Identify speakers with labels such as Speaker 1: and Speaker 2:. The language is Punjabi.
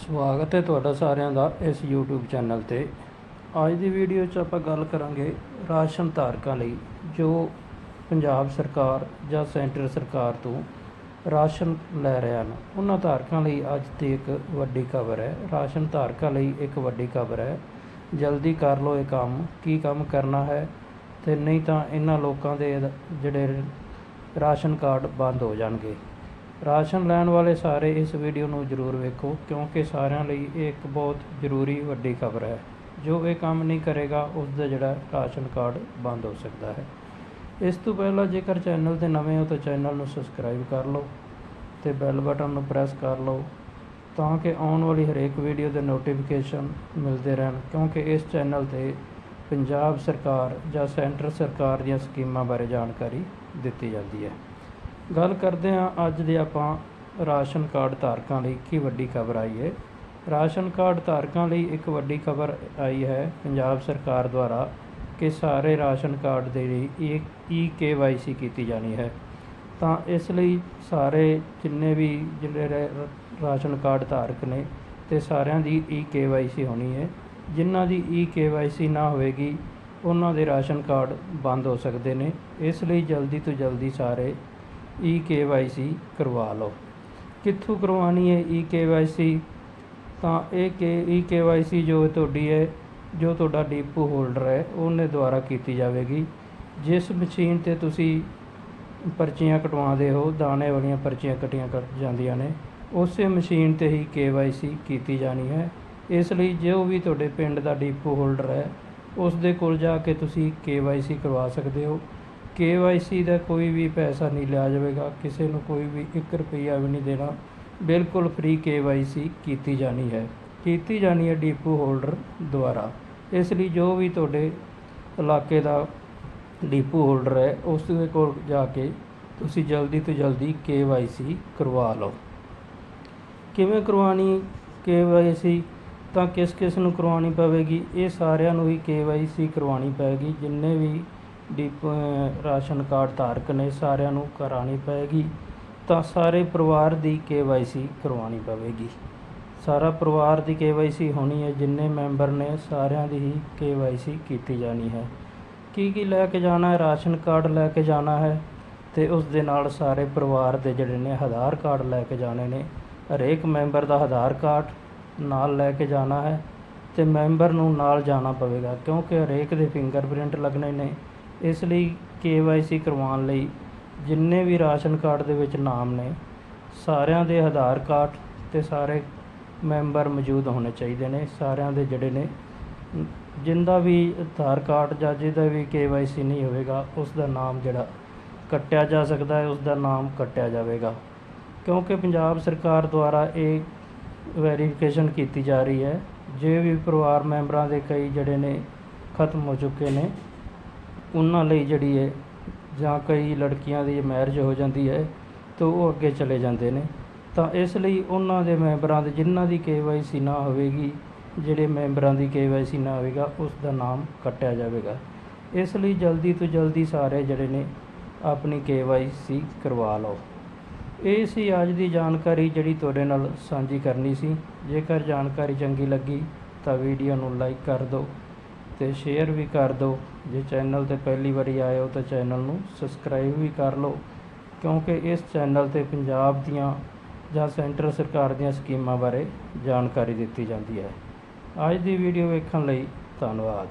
Speaker 1: ਸਵਾਗਤ ਹੈ ਤੁਹਾਡਾ ਸਾਰਿਆਂ ਦਾ ਇਸ YouTube ਚੈਨਲ ਤੇ। ਅੱਜ ਦੀ ਵੀਡੀਓ 'ਚ ਆਪਾਂ ਗੱਲ ਕਰਾਂਗੇ ਰਾਸ਼ਨ ਧਾਰਕਾਂ ਲਈ, ਜੋ ਪੰਜਾਬ ਸਰਕਾਰ ਜਾਂ ਸੈਂਟਰ ਸਰਕਾਰ ਤੋਂ ਰਾਸ਼ਨ ਲੈ ਰਹੇ ਹਨ। ਉਹਨਾਂ ਧਾਰਕਾਂ ਲਈ ਅੱਜ ਦੀ ਇੱਕ ਵੱਡੀ ਖਬਰ ਹੈ। ਰਾਸ਼ਨ ਧਾਰਕਾਂ ਲਈ ਇੱਕ ਵੱਡੀ ਖਬਰ ਹੈ। ਜਲਦੀ ਕਰ ਲਓ ਇਹ ਕੰਮ। ਕੀ ਕੰਮ ਕਰਨਾ ਹੈ? ਤੇ ਨਹੀਂ ਤਾਂ ਇਹਨਾਂ ਲੋਕਾਂ ਦੇ, ਜਿਹੜੇ ਰਾਸ਼ਨ ਕਾਰਡ ਬੰਦ ਹੋ ਜਾਣਗੇ। ਰਾਸ਼ਨ ਲੈਣ ਵਾਲੇ ਸਾਰੇ ਇਸ ਵੀਡੀਓ ਨੂੰ ਜ਼ਰੂਰ ਵੇਖੋ, ਕਿਉਂਕਿ ਸਾਰਿਆਂ ਲਈ ਇਹ ਇੱਕ ਬਹੁਤ ਜ਼ਰੂਰੀ ਵੱਡੀ ਖਬਰ ਹੈ। ਜੋ ਇਹ ਕੰਮ ਨਹੀਂ ਕਰੇਗਾ ਉਸ ਦਾ ਜਿਹੜਾ ਰਾਸ਼ਨ ਕਾਰਡ ਬੰਦ ਹੋ ਸਕਦਾ ਹੈ। ਇਸ ਤੋਂ ਪਹਿਲਾਂ ਜੇਕਰ ਚੈਨਲ ਤੇ ਨਵੇਂ ਹੋ ਤਾਂ ਚੈਨਲ ਨੂੰ ਸਬਸਕ੍ਰਾਈਬ ਕਰ ਲਓ ਤੇ ਬੈਲ ਬਟਨ ਨੂੰ ਪ੍ਰੈਸ ਕਰ ਲਓ ਤਾਂ ਕਿ ਆਉਣ ਵਾਲੀ ਹਰੇਕ ਵੀਡੀਓ ਦੇ ਨੋਟੀਫਿਕੇਸ਼ਨ ਮਿਲਦੇ ਰਹਿਣ, ਕਿਉਂਕਿ ਇਸ ਚੈਨਲ ਤੇ ਪੰਜਾਬ ਸਰਕਾਰ ਜਾਂ ਸੈਂਟਰ ਸਰਕਾਰ ਦੀਆਂ ਸਕੀਮਾਂ ਬਾਰੇ ਜਾਣਕਾਰੀ ਦਿੱਤੀ ਜਾਂਦੀ ਹੈ। ਗੱਲ ਕਰਦੇ ਹਾਂ ਅੱਜ ਦੇ ਆਪਾਂ ਰਾਸ਼ਨ ਕਾਰਡ ਧਾਰਕਾਂ ਲਈ ਕੀ ਵੱਡੀ ਖਬਰ ਆਈ ਹੈ। ਰਾਸ਼ਨ ਕਾਰਡ ਧਾਰਕਾਂ ਲਈ ਇੱਕ ਵੱਡੀ ਖਬਰ ਆਈ ਹੈ ਪੰਜਾਬ ਸਰਕਾਰ ਦੁਆਰਾ ਕਿ ਸਾਰੇ ਰਾਸ਼ਨ ਕਾਰਡ ਦੇ ਲਈ ਈ ਕੇਵਾਈਸੀ ਕੀਤੀ ਜਾਣੀ ਹੈ। ਤਾਂ ਇਸ ਲਈ ਸਾਰੇ ਜਿੰਨੇ ਵੀ ਜਿਹੜੇ ਰ- ਰਾਸ਼ਨ ਕਾਰਡ ਧਾਰਕ ਨੇ ਤੇ ਸਾਰਿਆਂ ਦੀ ਈ ਕੇਵਾਈਸੀ ਹੋਣੀ ਹੈ। ਜਿਨ੍ਹਾਂ ਦੀ ਈ ਕੇਵਾਈਸੀ ਨਾ ਹੋਵੇਗੀ, ਉਹਨਾਂ ਦੇ ਰਾਸ਼ਨ ਕਾਰਡ ਬੰਦ ਹੋ ਸਕਦੇ ਨੇ। ਇਸ ਲਈ ਜਲਦੀ ਤੋਂ ਜਲਦੀ ਸਾਰੇ ਈ ਕੇਵਾਈਸੀ ਕਰਵਾ ਲਓ। ਕਿੱਥੋਂ ਕਰਵਾਉਣੀ ਹੈ ਈ ਕੇਵਾਈਸੀ ਤਾਂ ਇਹ ਕੇ ਈ ਕੇਵਾਈਸੀ ਜੋ ਤੁਹਾਡੀ ਹੈ, ਜੋ ਤੁਹਾਡਾ ਡੀਪੂ ਹੋਲਡਰ ਹੈ, ਉਹਨੇ ਦੁਆਰਾ ਕੀਤੀ ਜਾਵੇਗੀ। ਜਿਸ ਮਸ਼ੀਨ ਤੇ ਤੁਸੀਂ ਪਰਚੀਆਂ ਕਟਵਾਉਂਦੇ ਹੋ, ਦਾਣੇ ਵਾਲੀਆਂ ਪਰਚੀਆਂ ਕਟੀਆਂ ਕੱਟ ਜਾਂਦੀਆਂ ਨੇ, ਉਸੇ ਮਸ਼ੀਨ ਤੇ ਹੀ ਕੇਵਾਈਸੀ ਕੀਤੀ ਜਾਣੀ ਹੈ। ਇਸ ਲਈ ਜੋ ਵੀ ਤੁਹਾਡੇ ਪਿੰਡ ਦਾ ਡੀਪੂ ਹੋਲਡਰ ਹੈ ਉਸ ਦੇ ਕੋਲ ਜਾ ਕੇ ਤੁਸੀਂ ਕੇਵਾਈਸੀ ਕਰਵਾ ਸਕਦੇ ਹੋ। ਕੇਵਾਈਸੀ ਦਾ ਕੋਈ ਵੀ ਪੈਸਾ ਨਹੀਂ ਲਿਆ ਜਾਵੇਗਾ, ਕਿਸੇ ਨੂੰ ਕੋਈ ਵੀ 1 ਰੁਪਈਆ ਵੀ ਨਹੀਂ ਦੇਣਾ। ਬਿਲਕੁਲ ਫ੍ਰੀ ਕੇਵਾਈਸੀ ਕੀਤੀ ਜਾਣੀ ਹੈ। ਕੀਤੀ ਜਾਣੀ ਹੈ ਡੀਪੂ ਹੋਲਡਰ ਦੁਆਰਾ। ਇਸ ਲਈ ਜੋ ਵੀ ਤੁਹਾਡੇ ਇਲਾਕੇ ਦਾ ਡੀਪੂ ਹੋਲਡਰ ਹੈ, ਉਸ ਦੇ ਕੋਲ ਜਾ ਕੇ ਤੁਸੀਂ ਜਲਦੀ ਤੋਂ ਜਲਦੀ ਕੇਵਾਈਸੀ ਕਰਵਾ ਲਓ। ਕਿਵੇਂ ਕਰਵਾਉਣੀ ਕੇਵਾਈਸੀ ਤਾਂ ਕਿਸ ਕਿਸ ਨੂੰ ਕਰਵਾਉਣੀ ਪਵੇਗੀ? ਇਹ ਸਾਰਿਆਂ ਨੂੰ ਹੀ ਕੇਵਾਈਸੀ ਕਰਵਾਉਣੀ ਪਵੇਗੀ। ਜਿੰਨੇ ਵੀ ਡੀਪ ਰਾਸ਼ਨ ਕਾਰਡ ਧਾਰਕ ਨੇ ਸਾਰਿਆਂ ਨੂੰ ਕਰਾਉਣੀ ਪਵੇਗੀ ਤਾਂ ਸਾਰੇ ਪਰਿਵਾਰ ਦੀ ਕੇਵਾਈਸੀ ਕਰਵਾਉਣੀ ਪਵੇਗੀ। ਸਾਰਾ ਪਰਿਵਾਰ ਦੀ ਕੇਵਾਈਸੀ ਹੋਣੀ ਹੈ, ਜਿੰਨੇ ਮੈਂਬਰ ਨੇ ਸਾਰਿਆਂ ਦੀ ਹੀ ਕੇਵਾਈਸੀ ਕੀਤੀ ਜਾਣੀ ਹੈ। ਕੀ ਕੀ ਲੈ ਕੇ ਜਾਣਾ ਹੈ? ਰਾਸ਼ਨ ਕਾਰਡ ਲੈ ਕੇ ਜਾਣਾ ਹੈ ਤੇ ਉਸ ਦੇ ਨਾਲ ਸਾਰੇ ਪਰਿਵਾਰ ਦੇ ਜਿਹੜੇ ਨੇ ਆਧਾਰ ਕਾਰਡ ਲੈ ਕੇ ਜਾਣੇ ਨੇ। ਹਰੇਕ ਮੈਂਬਰ ਦਾ ਆਧਾਰ ਕਾਰਡ ਨਾਲ ਲੈ ਕੇ ਜਾਣਾ ਹੈ ਤੇ ਮੈਂਬਰ ਨੂੰ ਨਾਲ ਜਾਣਾ ਪਵੇਗਾ, ਕਿਉਂਕਿ ਹਰੇਕ ਦੇ ਫਿੰਗਰਪ੍ਰਿੰਟ ਲੱਗਣੇ ਨੇ। ਇਸ ਲਈ ਕੇਵਾਈਸੀ ਕਰਵਾਉਣ ਲਈ ਜਿੰਨੇ ਵੀ ਰਾਸ਼ਨ ਕਾਰਡ ਦੇ ਵਿੱਚ ਨਾਮ ਨੇ, ਸਾਰਿਆਂ ਦੇ ਆਧਾਰ ਕਾਰਡ ਤੇ ਸਾਰੇ ਮੈਂਬਰ ਮੌਜੂਦ ਹੋਣੇ ਚਾਹੀਦੇ ਨੇ, ਸਾਰਿਆਂ ਦੇ ਜਿਹੜੇ ਨੇ, ਜਿੰਦਾ ਵੀ ਆਧਾਰ ਕਾਰਡ ਜਾਂ ਜਿਹਦਾ ਵੀ ਕੇਵਾਈਸੀ ਨਹੀਂ ਹੋਵੇਗਾ ਉਸ ਦਾ ਨਾਮ ਜਿਹੜਾ ਕੱਟਿਆ ਜਾ ਸਕਦਾ ਹੈ ਉਸ ਦਾ ਨਾਮ ਕੱਟਿਆ ਜਾਵੇਗਾ। ਕਿਉਂਕਿ ਪੰਜਾਬ ਸਰਕਾਰ ਦੁਆਰਾ ਇਹ ਵੈਰੀਫਿਕੇਸ਼ਨ ਕੀਤੀ ਜਾ ਰਹੀ ਹੈ, ਜੇ ਵੀ ਪਰਿਵਾਰ ਮੈਂਬਰਾਂ ਦੇ ਕਈ ਜਿਹੜੇ ਨੇ ਖਤਮ ਹੋ ਚੁੱਕੇ ਨੇ ਉਹਨਾਂ ਲਈ ਜਿਹੜੀ ਹੈ ਜਾਂ ਕਈ ਲੜਕੀਆਂ ਦੀ ਮੈਰਿਜ ਹੋ ਜਾਂਦੀ ਹੈ ਤਾਂ ਉਹ ਅੱਗੇ ਚਲੇ ਜਾਂਦੇ ਨੇ। ਤਾਂ ਇਸ ਲਈ ਉਹਨਾਂ ਦੇ ਮੈਂਬਰਾਂ ਦੇ ਜਿਨ੍ਹਾਂ ਦੀ ਕੇਵਾਈਸੀ ਨਾ ਹੋਵੇਗੀ, ਜਿਹੜੇ ਮੈਂਬਰਾਂ ਦੀ ਕੇਵਾਈਸੀ ਨਾ ਹੋਵੇਗਾ ਉਸ ਦਾ ਨਾਮ ਕੱਟਿਆ ਜਾਵੇਗਾ। ਇਸ ਲਈ ਜਲਦੀ ਤੋਂ ਜਲਦੀ ਸਾਰੇ ਜਿਹੜੇ ਨੇ ਆਪਣੀ ਕੇਵਾਈਸੀ ਕਰਵਾ ਲਓ। ਇਹ ਸੀ ਅੱਜ ਦੀ ਜਾਣਕਾਰੀ ਜਿਹੜੀ ਤੁਹਾਡੇ ਨਾਲ ਸਾਂਝੀ ਕਰਨੀ ਸੀ। ਜੇਕਰ ਜਾਣਕਾਰੀ ਚੰਗੀ ਲੱਗੀ ਤਾਂ ਵੀਡੀਓ ਨੂੰ ਲਾਈਕ ਕਰ ਦਿਓ। ਤੇ ਸ਼ੇਅਰ ਵੀ ਕਰ ਦਿਓ। ਜੇ ਚੈਨਲ ਤੇ ਪਹਿਲੀ ਵਾਰੀ ਆਏ ਹੋ ਤਾਂ ਚੈਨਲ ਨੂੰ ਸਬਸਕ੍ਰਾਈਬ ਵੀ ਕਰ ਲਓ। ਕਿਉਂਕਿ ਇਸ ਚੈਨਲ ਤੇ ਪੰਜਾਬ ਦੀਆਂ ਜਾਂ ਸੈਂਟਰ ਸਰਕਾਰ ਦੀਆਂ ਸਕੀਮਾਂ ਬਾਰੇ ਜਾਣਕਾਰੀ ਦਿੱਤੀ ਜਾਂਦੀ ਹੈ। ਅੱਜ ਦੀ ਵੀਡੀਓ ਵੇਖਣ ਲਈ ਧੰਨਵਾਦ।